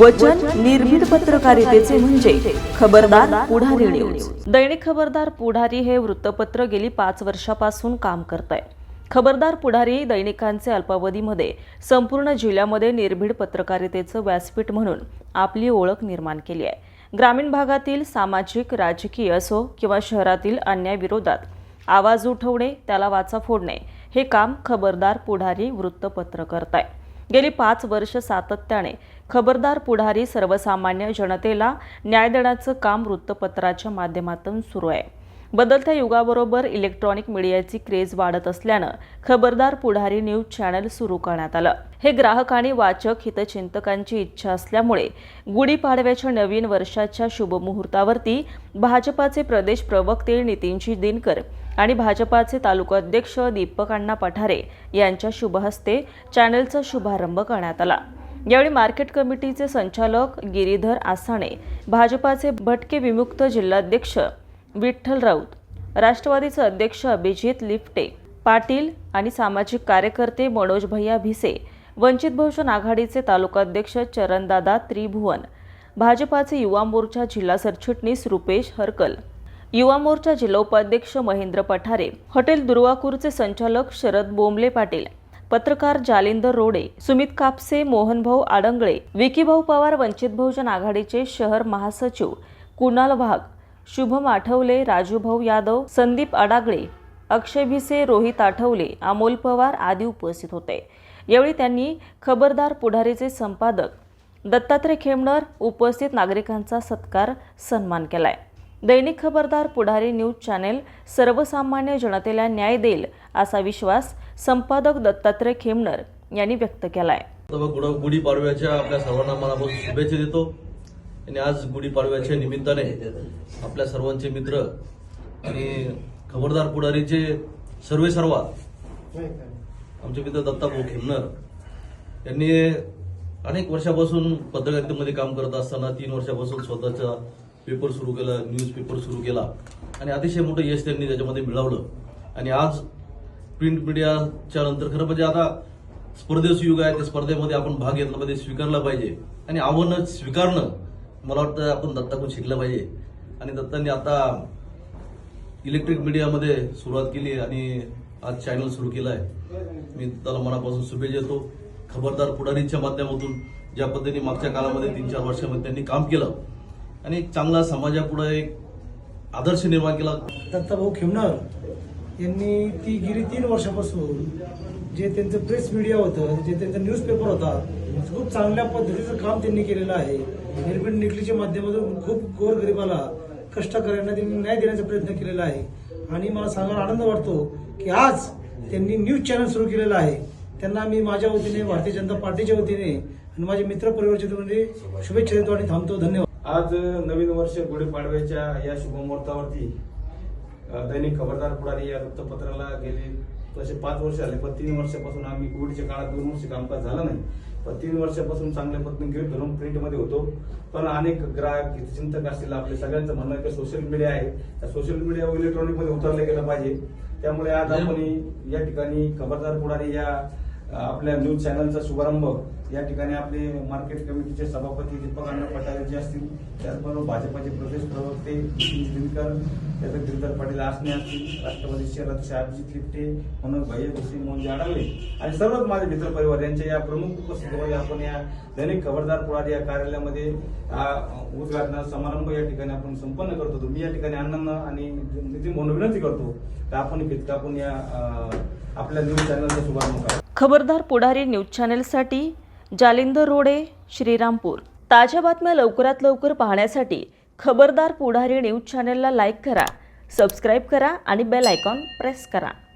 वचन निर्भीड पत्रकारितेचे म्हणजे खबरदार पुढारी न्यूज दैनिक खबरदार पुढारी हे वृत्तपत्र गेली पाच वर्षापासून काम करत आहे खबरदार पुढारी दैनिकांचे अल्पावधीमध्ये संपूर्ण जिल्ह्यामध्ये निर्भीड पत्रकारितेचं व्यासपीठ म्हणून आपली ओळख निर्माण केली आहे. ग्रामीण भागातील सामाजिक राजकीय असो किंवा शहरातील अन्यायविरोधात आवाज उठवणे त्याला वाचा फोडणे हे काम खबरदार पुढारी वृत्तपत्र करत आहे गेली पाच वर्ष सातत्याने खबरदार पुढारी सर्वसामान्य जनतेला न्याय देण्याचं काम वृत्तपत्राच्या माध्यमातून सुरू आहे. बदलत्या युगाबरोबर इलेक्ट्रॉनिक मीडियाची क्रेज वाढत असल्यानं खबरदार पुढारी न्यूज चॅनल सुरू करण्यात आलं. हे ग्राहक आणि वाचक हितचिंतकांची इच्छा असल्यामुळे गुढीपाडव्याच्या नवीन वर्षाच्या शुभमुहूर्तावरती भाजपाचे प्रदेश प्रवक्ते नितीनजी दिनकर आणि भाजपाचे तालुकाध्यक्ष दीपक अण्णा पठारे यांच्या शुभहस्ते चॅनलचा शुभारंभ करण्यात आला. यावेळी मार्केट कमिटीचे संचालक गिरीधर आसाणे भाजपाचे भटके विमुक्त जिल्हाध्यक्ष विठ्ठल राऊत राष्ट्रवादीचे अध्यक्ष अभिजित लिफ्टे पाटील आणि सामाजिक कार्यकर्ते मनोज भैया भिसे वंचित बहुजन आघाडीचे तालुकाध्यक्ष चरणदादा त्रिभुवन भाजपाचे युवा मोर्चा जिल्हा सरचिटणीस रुपेश हरकल युवा मोर्चा जिल्हा उपाध्यक्ष महेंद्र पठारे हॉटेल दुर्वाकूरचे संचालक शरद बोंबले पाटील पत्रकार जालिंदर रोडे सुमित कापसे मोहनभाऊ आडंगळे विकीभाऊ पवार वंचित बहुजन आघाडीचे शहर महासचिव कुणाल वाघ शुभम आठवले राजूभाऊ यादव संदीप अडागळे अक्षय भिसे रोहित आठवले अमोल पवार आदी उपस्थित होते. यावेळी त्यांनी खबरदार पुढारीचे संपादक दत्तात्रय खेमणर उपस्थित नागरिकांचा सत्कार सन्मान केलाय. दैनिक खबरदार पुढारी न्यूज चॅनेल सर्वसामान्य जनतेला न्याय देईल असा विश्वास संपादक दत्तात्रय खेमणर यांनी व्यक्त केलाय. गुढीपाडव्याच्या आपल्या सर्वांना मनापासून शुभेच्छा देतो. आणि आज गुढीपाडव्याच्या निमित्ताने आपल्या सर्वांचे मित्र आणि खबरदार पुढारीचे सर्वे सर्वा आमचे मित्र दत्ता भाऊ खेमनर यांनी अनेक वर्षापासून पत्रकारितेमध्ये काम करत असताना तीन वर्षापासून स्वतःचा पेपर सुरू केला न्यूज पेपर सुरू केला आणि अतिशय मोठं यश त्यांनी त्याच्यामध्ये मिळवलं. आणि आज प्रिंट मीडियाच्या नंतर खरं म्हणजे आता स्पर्धेचं युग आहे त्या स्पर्धेमध्ये आपण भाग घेतला पाहिजे स्वीकारला पाहिजे आणि आव्हानं स्वीकारणं मला वाटतं आपण दत्ताकडून शिकलं पाहिजे. आणि दत्तांनी आता इलेक्ट्रिक मीडियामध्ये सुरुवात केली आणि आज चॅनल सुरू केलं आहे मी त्याला मनापासून शुभेच्छा देतो. खबरदार पुढारीच्या माध्यमातून ज्या पद्धतीने मागच्या काळामध्ये तीन चार वर्षामध्ये त्यांनी काम केलं आणि एक चांगला समाजापुढे एक आदर्श निर्माण केला. दत्ताभाऊ खेमणार यांनी ती गेली तीन वर्षापासून जे त्यांचं प्रेस मीडिया होतं जे त्यांचा न्यूजपेपर होता खूप चांगल्या पद्धतीचं काम त्यांनी केलेलं आहे. निर्भीड निकलीच्या माध्यमातून खूप गोरगरिबाला कष्टकऱ्यांना त्यांनी न्याय देण्याचा प्रयत्न केलेला आहे. आणि मला सांगायला आनंद वाटतो की आज त्यांनी न्यूज चॅनल सुरू केलेलं आहे. त्यांना मी माझ्या वतीने भारतीय जनता पार्टीच्या वतीने आणि माझे मित्र परिवारच्या वतीने शुभेच्छा देतो आणि थांबतो. धन्यवाद. आज नवीन वर्ष गुढीपाडव्याच्या या शुभमुहूर्तावरती दैनिक खबरदार पुढारी या वृत्तपत्राला गेले तसे पाच वर्ष झाले पण तीन वर्षापासून आम्ही कोविडच्या काळात दोन वर्ष कामकाज झालं नाही. पण तीन वर्षापासून चांगल्या पद्धतीने घेऊन धरून प्रिंटमध्ये होतो. पण अनेक ग्राहक चिंतक असतील आपले सगळ्यांचं म्हणणं की सोशल मीडिया आहे. त्या सोशल मीडिया इलेक्ट्रॉनिकमध्ये उतरलं गेलं पाहिजे. त्यामुळे आज आपण या ठिकाणी खबरदार पुढारी या आपल्या न्यूज चॅनलचा शुभारंभ. या ठिकाणी आपले मार्केट कमिटीचे सभापती दीपक अण्णा पटारे जे असतील त्याचबरोबर भाजपाचे प्रदेश प्रवक्ते नितीन दिनकर त्याचं गिरीधर पाटील आसने असतील राष्ट्रवादी शहराचे अभिजित लिपटे मनोज भैया भुसे मोहन जाडवले आणि सर्वच माझे मित्र परिवार यांच्या या प्रमुख उपस्थितीमध्ये आपण या दैनिक खबरदार पुढारी या कार्यालयामध्ये आ, उद्घाटन समारंभ या ठिकाणी आपण संपन्न करतो मी या ठिकाणी अण्णांना आणि नितीन म्हणून विनंती करतो तर आपण फित कापून या आपल्या न्यूज चॅनलचा शुभारंभ करा. खबरदार पुढारी न्यूज चॅनेलसाठी जालिंदर रोडे श्रीरामपूर. ताज्या बातम्या लवकरात लवकर पाहण्यासाठी खबरदार पुढारी न्यूज चॅनेलला लाईक करा सबस्क्राईब करा आणि बेल आयकॉन प्रेस करा.